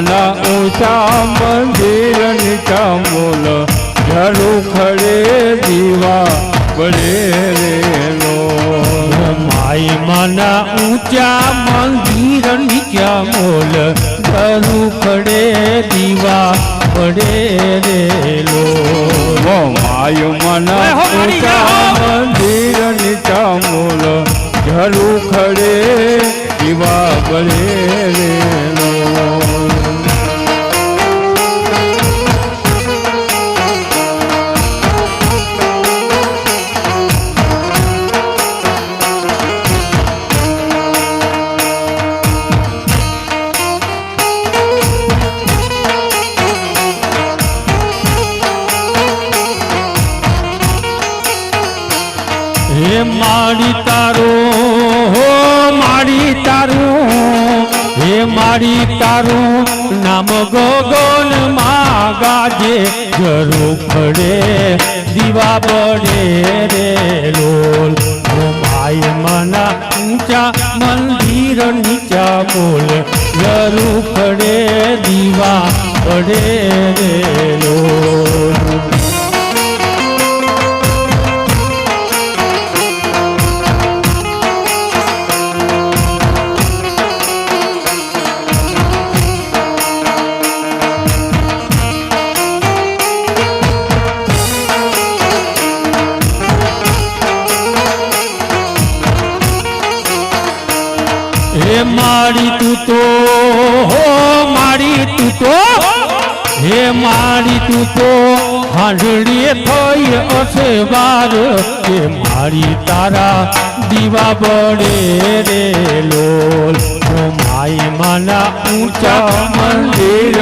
માના ઊંચા મંદિર નીચા મૂલ ઝાડુ ખડે દીવા બળે રેલો. માઈ માના ઊંચા મંદિર નીચા મૂલ ધરું ખડે દીવા પડે રેલો. માયો માના ઊંચા મંદિર નીચા મૂલ ઝાડુ ખડે દીવા બળે મારી તારું, હો મારી તારું, હે મારી તારું, નામ ગગનમાં ગાજે જરૂર પડે દીવા પડે રે લોલ. માય મના ઊંચા મંદિર નીચા બોલ જરૂર પડે દીવા પડે રે લોલ. હે મારી તું તો હો મારી તું તો હે મારી તું તો હાંડળીએ થઈ હશે વાર હે મારી તારા દીવા બળે રે લોલ. માઈ માના ઊંચા મંદિર